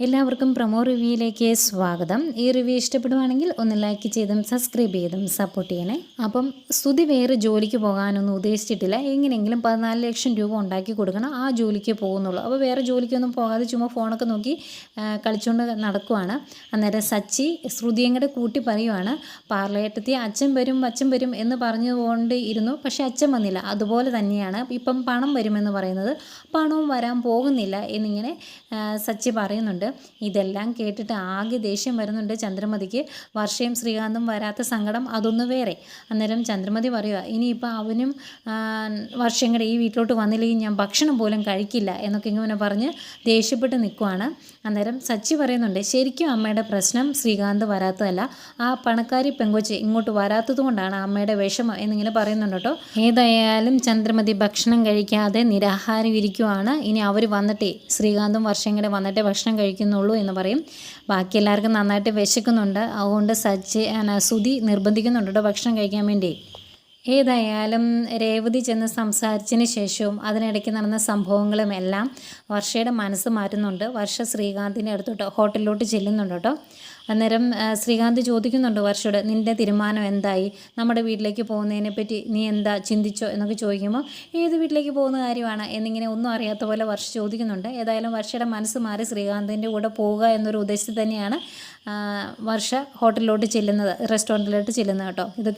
എല്ലാവർക്കും പ്രൊമോ റിവ്യൂയിലേക്ക് സ്വാഗതം. ഈ റിവ്യൂ ഇഷ്ടപ്പെടുവാണെങ്കിൽ ഒന്ന് ലൈക്ക് ചെയ്തും സബ്സ്ക്രൈബ് ചെയ്തും സപ്പോർട്ട് ചെയ്യണേ. അപ്പം സ്തുതി വേറെ ജോലിക്ക് പോകാനൊന്നും ഉദ്ദേശിച്ചിട്ടില്ല. എങ്ങനെയെങ്കിലും പതിനാല് ലക്ഷം രൂപ ഉണ്ടാക്കി കൊടുക്കണം. ആ ജോലിക്ക് പോകുന്നുള്ളൂ. അപ്പോൾ വേറെ ജോലിക്കൊന്നും പോകാതെ ചുമ്മാ ഫോണൊക്കെ നോക്കി കളിച്ചുകൊണ്ട് നടക്കുവാണ്. അന്നേരം സച്ചി ശ്രുതിയങ്ങടെ കൂട്ടി പറയുവാണ് പാർലയേട്ടത്തി അച്ഛൻ വരും അച്ഛൻ വരും എന്ന് പറഞ്ഞു പറഞ്ഞുകൊണ്ട് ഇരുന്നു. പക്ഷേ അച്ഛൻ വന്നില്ല. അതുപോലെ തന്നെയാണ് ഇപ്പം പണം വരുമെന്ന് പറയുന്നത്. പണവും വരാൻ പോകുന്നില്ല എന്നിങ്ങനെ സച്ചി പറയുന്നുണ്ട്. ഇതെല്ലാം കേട്ടിട്ട് ആകെ ദേഷ്യം വരുന്നുണ്ട് ചന്ദ്രമതിക്ക്. വർഷയും ശ്രീകാന്തും വരാത്ത സങ്കടം അതൊന്ന് വേറെ. അന്നേരം ചന്ദ്രമതി പറയുക ഇനിയിപ്പോൾ അവനും വർഷം കൂടെ ഈ വീട്ടിലോട്ട് വന്നില്ലെങ്കിൽ ഞാൻ ഭക്ഷണം പോലും കഴിക്കില്ല എന്നൊക്കെ ഇങ്ങനെ പറഞ്ഞ് ദേഷ്യപ്പെട്ട് നിൽക്കുവാണ് അന്നേരം സച്ചി പറയുന്നുണ്ട് ശരിക്കും അമ്മയുടെ പ്രശ്നം ശ്രീകാന്ത് വരാത്തതല്ല. ആ പണക്കാരി പെങ്കൊച്ച് ഇങ്ങോട്ട് വരാത്തത് കൊണ്ടാണ് അമ്മയുടെ വിഷമം എന്നിങ്ങനെ പറയുന്നുണ്ട് കേട്ടോ. ഏതായാലും ചന്ദ്രമതി ഭക്ഷണം കഴിക്കാതെ നിരാഹാരം ഇരിക്കുവാണ് ഇനി അവർ വന്നിട്ടേ ശ്രീകാന്തും വർഷം കൂടെ വന്നിട്ടേ ഭക്ഷണം കഴിക്കുന്നുള്ളൂ എന്ന് പറയും. ബാക്കി എല്ലാവർക്കും നന്നായിട്ട് വിശക്കുന്നുണ്ട്. അതുകൊണ്ട് സച്ചി സുതി നിർബന്ധിക്കുന്നുണ്ട് കേട്ടോ ഭക്ഷണം കഴിക്കാൻ വേണ്ടി. ഏതായാലും രേവതി ചെന്ന് സംസാരിച്ചതിന് ശേഷവും അതിനിടയ്ക്ക് നടന്ന സംഭവങ്ങളും എല്ലാം വർഷയുടെ മനസ്സ് മാറ്റുന്നുണ്ട്. വർഷ ശ്രീകാന്തിന്റെ അടുത്തോട്ട് ഹോട്ടലിലോട്ട് ചെല്ലുന്നുണ്ട് കേട്ടോ. അന്നേരം ശ്രീകാന്ത് ചോദിക്കുന്നുണ്ട് വർഷയോട് നിന്റെ തീരുമാനം എന്തായി? നമ്മുടെ വീട്ടിലേക്ക് പോകുന്നതിനെ പറ്റി നീ എന്താ ചിന്തിച്ചോ? എന്നൊക്കെ ചോദിക്കുമ്പോൾ ഏത് വീട്ടിലേക്ക് പോകുന്ന കാര്യമാണ്? എന്നിങ്ങനെ ഒന്നും അറിയാത്ത പോലെ വർഷ ചോദിക്കുന്നുണ്ട്. ഏതായാലും വർഷയുടെ മനസ്സ് മാറി ശ്രീകാന്തിന്റെ കൂടെ പോവുക എന്നൊരു ഉദ്ദേശത്തിൽ തന്നെയാണ് വർഷ ഹോട്ടലിലോട്ട് ചെല്ലുന്നത് റെസ്റ്റോറന്റിലോട്ട് ചെല്ലുന്നത് കേട്ടോ. ഇത്